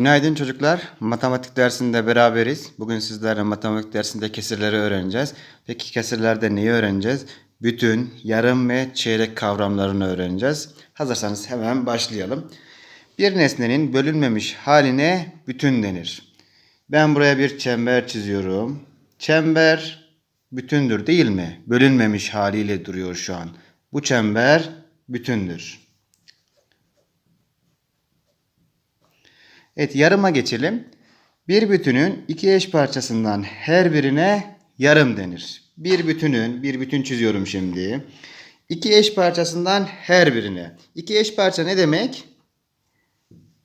Günaydın çocuklar. Matematik dersinde beraberiz. Bugün sizlerle matematik dersinde kesirleri öğreneceğiz. Peki kesirlerde neyi öğreneceğiz? Bütün, yarım ve çeyrek kavramlarını öğreneceğiz. Hazırsanız hemen başlayalım. Bir nesnenin bölünmemiş haline bütün denir. Ben buraya bir çember çiziyorum. Çember bütündür değil mi? Bölünmemiş haliyle duruyor şu an. Bu çember bütündür. Evet yarıma geçelim. Bir bütünün iki eş parçasından her birine yarım denir. Bir bütünün, bir bütün çiziyorum şimdi. İki eş parçasından her birine. İki eş parça ne demek?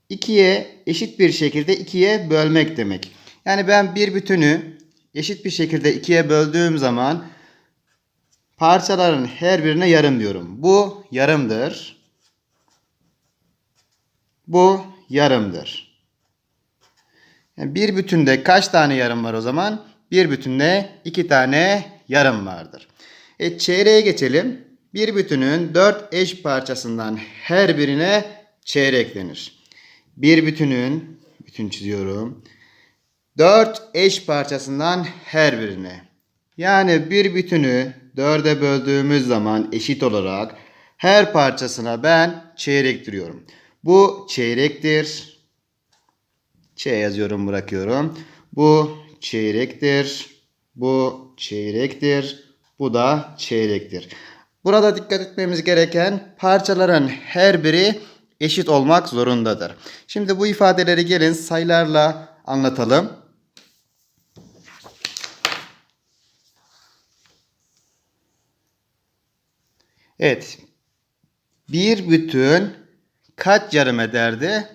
İkiye eşit bir şekilde ikiye bölmek demek. Yani ben bir bütünü eşit bir şekilde ikiye böldüğüm zaman parçaların her birine yarım diyorum. Bu yarımdır. Bu yarımdır. Yani bir bütünde kaç tane yarım var o zaman? Bir bütünde iki tane yarım vardır. E çeyreğe geçelim. Bir bütünün dört eş parçasından her birine çeyrek denir. Bir bütünün, bütün çiziyorum. Dört eş parçasından her birine. Yani bir bütünü dörde böldüğümüz zaman eşit olarak her parçasına ben çeyrek diyorum. Bu çeyrektir. Ç yazıyorum bırakıyorum. Bu çeyrektir. Bu çeyrektir. Bu da çeyrektir. Burada dikkat etmemiz gereken parçaların her biri eşit olmak zorundadır. Şimdi bu ifadeleri gelin sayılarla anlatalım. Evet. Bir bütün kaç yarım ederdi?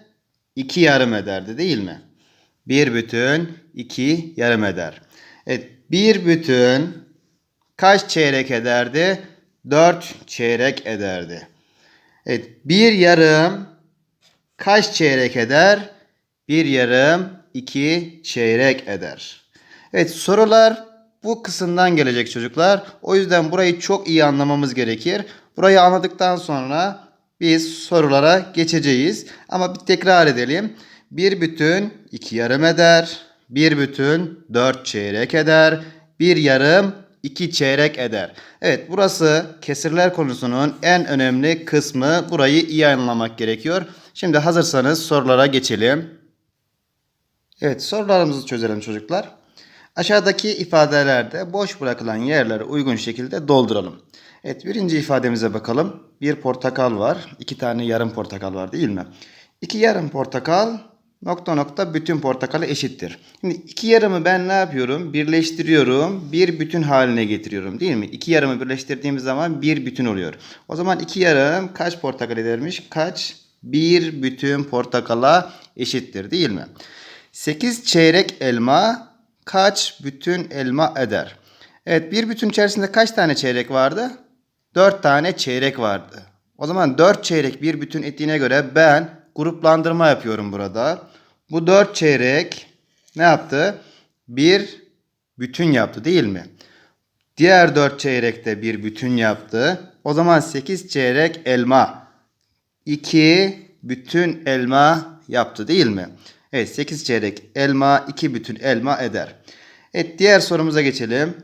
2 yarım ederdi değil mi? Bir bütün 2 yarım eder. Evet bir bütün kaç çeyrek ederdi? 4 çeyrek ederdi. Evet bir yarım kaç çeyrek eder? Bir yarım 2 çeyrek eder. Evet sorular bu kısımdan gelecek çocuklar. O yüzden burayı çok iyi anlamamız gerekir. Burayı anladıktan sonra biz sorulara geçeceğiz. Ama bir tekrar edelim. Bir bütün iki yarım eder. Bir bütün dört çeyrek eder. Bir yarım iki çeyrek eder. Evet burası kesirler konusunun en önemli kısmı. Burayı iyi anlamak gerekiyor. Şimdi hazırsanız sorulara geçelim. Evet sorularımızı çözelim çocuklar. Aşağıdaki ifadelerde boş bırakılan yerleri uygun şekilde dolduralım. Evet birinci ifademize bakalım. Bir portakal var. iki tane yarım portakal var değil mi? İki yarım portakal nokta nokta bütün portakalı eşittir. Şimdi iki yarımı ben ne yapıyorum? Birleştiriyorum. Bir bütün haline getiriyorum değil mi? İki yarımı birleştirdiğimiz zaman bir bütün oluyor. O zaman iki yarım kaç portakal edermiş? Kaç? Bir bütün portakala eşittir değil mi? 8 çeyrek elma kaç bütün elma eder? Evet bir bütün içerisinde kaç tane çeyrek vardı? 4 tane çeyrek vardı. O zaman 4 çeyrek bir bütün ettiğine göre ben gruplandırma yapıyorum burada. Bu 4 çeyrek ne yaptı? Bir bütün yaptı değil mi? Diğer 4 çeyrek de bir bütün yaptı. O zaman 8 çeyrek elma 2 bütün elma yaptı değil mi? Evet 8 çeyrek elma 2 bütün elma eder. Evet diğer sorumuza geçelim.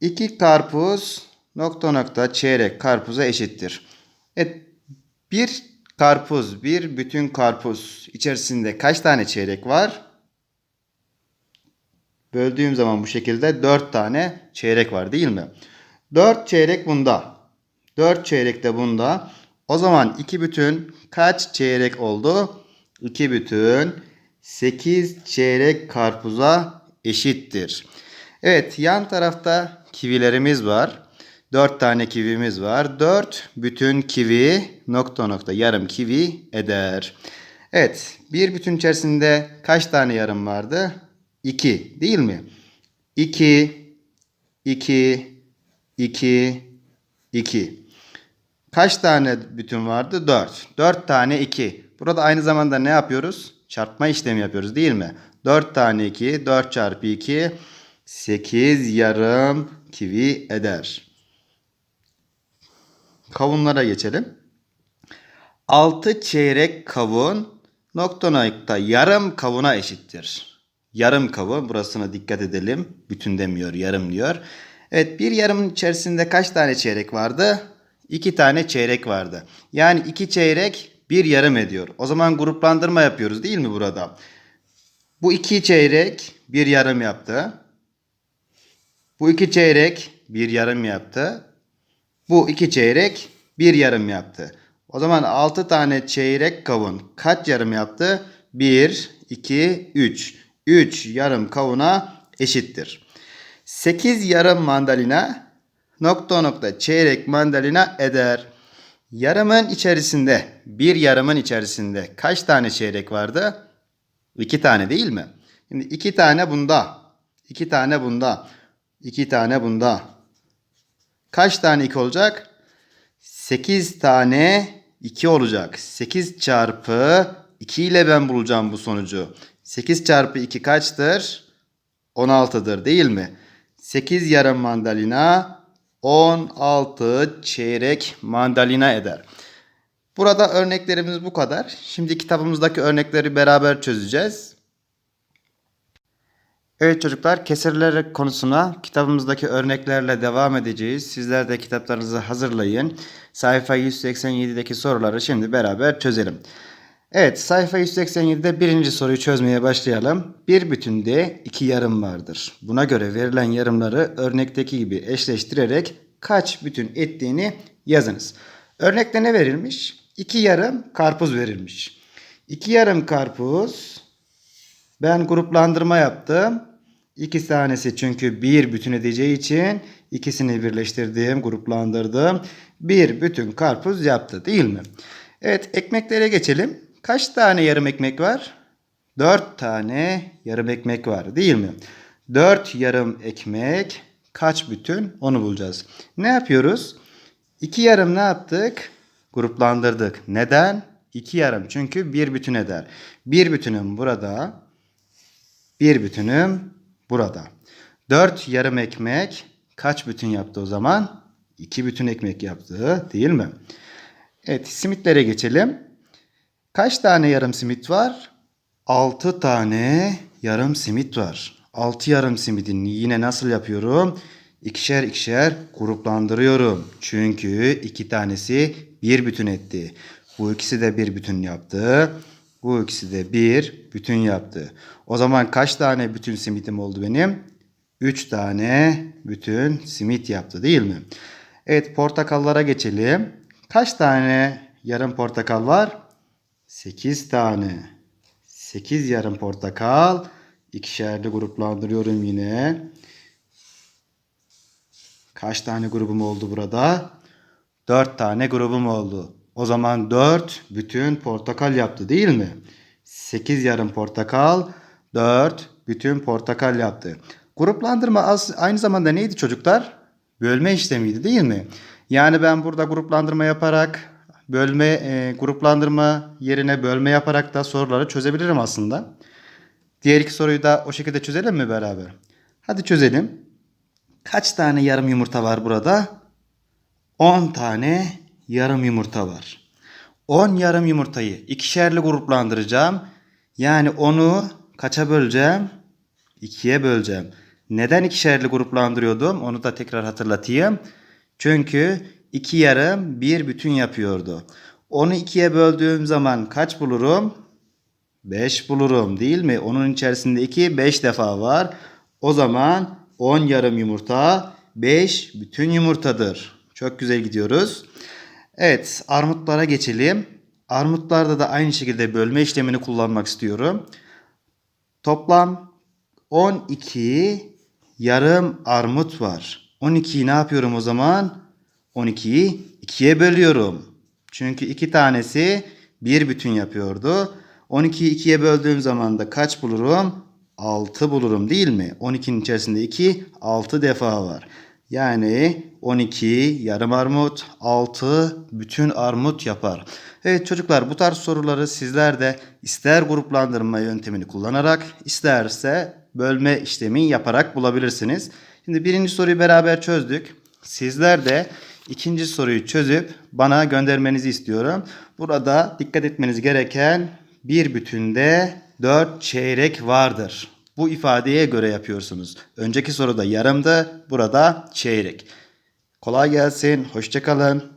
2 karpuz nokta nokta çeyrek karpuza eşittir. Evet bir karpuz bir bütün karpuz içerisinde kaç tane çeyrek var? Böldüğüm zaman bu şekilde 4 tane çeyrek var değil mi? 4 çeyrek bunda. 4 çeyrek de bunda. O zaman 2 bütün kaç çeyrek oldu? 2 bütün 8 çeyrek karpuza eşittir. Evet yan tarafta kivilerimiz var. 4 tane kivimiz var. 4 bütün kivi nokta nokta yarım kivi eder. Evet bir bütün içerisinde kaç tane yarım vardı? 2 değil mi? 2 2 2 2 Kaç tane bütün vardı? 4. 4 tane 2. Burada aynı zamanda ne yapıyoruz? Çarpma işlemi yapıyoruz değil mi? 4 tane 2. 4 çarpı 2. 8 yarım kivi eder. Kavunlara geçelim. 6 çeyrek kavun nokta nokta yarım kavuna eşittir. Yarım kavun burasına dikkat edelim. Bütün demiyor yarım diyor. Evet bir yarımın içerisinde kaç tane çeyrek vardı? İki tane çeyrek vardı. Yani iki çeyrek bir yarım ediyor. O zaman gruplandırma yapıyoruz değil mi burada? Bu iki çeyrek bir yarım yaptı. Bu iki çeyrek bir yarım yaptı. Bu iki çeyrek bir yarım yaptı. O zaman 6 tane çeyrek kavun kaç yarım yaptı? 1, 2, 3. 3 yarım kavuna eşittir. 8 yarım mandalina nokta nokta çeyrek mandalina eder. Yarımın içerisinde, bir yarımın içerisinde kaç tane çeyrek vardı? 2 tane değil mi? Şimdi 2 tane bunda, 2 tane bunda, 2 tane bunda. Kaç tane 2 olacak? 8 tane 2 olacak. 8 çarpı 2 ile ben bulacağım bu sonucu. 8 çarpı 2 kaçtır? 16'dır değil mi? 8 yarım mandalina 16 çeyrek mandalina eder. Burada örneklerimiz bu kadar. Şimdi kitabımızdaki örnekleri beraber çözeceğiz. Evet çocuklar kesirler konusuna kitabımızdaki örneklerle devam edeceğiz. Sizler de kitaplarınızı hazırlayın. Sayfa 187'deki soruları şimdi beraber çözelim. Evet sayfa 187'de birinci soruyu çözmeye başlayalım. Bir bütünde iki yarım vardır. Buna göre verilen yarımları örnekteki gibi eşleştirerek kaç bütün ettiğini yazınız. Örnekte ne verilmiş? İki yarım karpuz verilmiş. İki yarım karpuz ben gruplandırma yaptım. İki tanesi çünkü bir bütün edeceği için ikisini birleştirdim, gruplandırdım. Bir bütün karpuz yaptı değil mi? Evet ekmeklere geçelim. Kaç tane yarım ekmek var? Dört tane yarım ekmek var değil mi? Dört yarım ekmek kaç bütün onu bulacağız. Ne yapıyoruz? İki yarım ne yaptık? Gruplandırdık. Neden? İki yarım çünkü bir bütün eder. Bir bütünüm burada. Bir bütünüm burada. Dört yarım ekmek kaç bütün yaptı o zaman? İki bütün ekmek yaptı değil mi? Evet simitlere geçelim. Kaç tane yarım simit var? Altı tane yarım simit var. Altı yarım simidin yine nasıl yapıyorum? İkişer ikişer gruplandırıyorum. Çünkü iki tanesi bir bütün etti. Bu ikisi de bir bütün yaptı. Bu ikisi de bir bütün yaptı. O zaman kaç tane bütün simitim oldu benim? 3 tane bütün simit yaptı değil mi? Evet portakallara geçelim. Kaç tane yarım portakal var? 8 tane. 8 yarım portakal. İkişerli gruplandırıyorum yine. Kaç tane grubum oldu burada? 4 tane grubum oldu. O zaman 4 bütün portakal yaptı değil mi? 8 yarım portakal, 4 bütün portakal yaptı. Gruplandırma az, aynı zamanda neydi çocuklar? Bölme işlemiydi değil mi? Yani ben burada gruplandırma yaparak bölme e, gruplandırma yerine bölme yaparak da soruları çözebilirim aslında. Diğer iki soruyu da o şekilde çözelim mi beraber? Hadi çözelim. Kaç tane yarım yumurta var burada? 10 tane yarım yumurta var. 10 yarım yumurtayı ikişerli gruplandıracağım. Yani onu kaça böleceğim? 2'ye böleceğim. Neden ikişerli gruplandırıyordum? Onu da tekrar hatırlatayım. Çünkü iki yarım bir bütün yapıyordu. Onu ikiye böldüğüm zaman kaç bulurum? 5 bulurum değil mi? Onun içerisinde 2 5 defa var. O zaman 10 yarım yumurta 5 bütün yumurtadır. Çok güzel gidiyoruz. Evet armutlara geçelim. Armutlarda da aynı şekilde bölme işlemini kullanmak istiyorum. Toplam 12 yarım armut var. 12'yi ne yapıyorum o zaman? 12'yi 2'ye bölüyorum. Çünkü iki tanesi bir bütün yapıyordu. 12'yi 2'ye böldüğüm zaman da kaç bulurum? 6 bulurum değil mi? 12'nin içerisinde 2 6 defa var. Yani 12 yarım armut 6 bütün armut yapar. Evet çocuklar bu tarz soruları sizler de ister gruplandırma yöntemini kullanarak isterse bölme işlemi yaparak bulabilirsiniz. Şimdi birinci soruyu beraber çözdük. Sizler de ikinci soruyu çözüp bana göndermenizi istiyorum. Burada dikkat etmeniz gereken bir bütünde dört çeyrek vardır. Bu ifadeye göre yapıyorsunuz. Önceki soruda yarımdı, burada çeyrek. Kolay gelsin, hoşçakalın.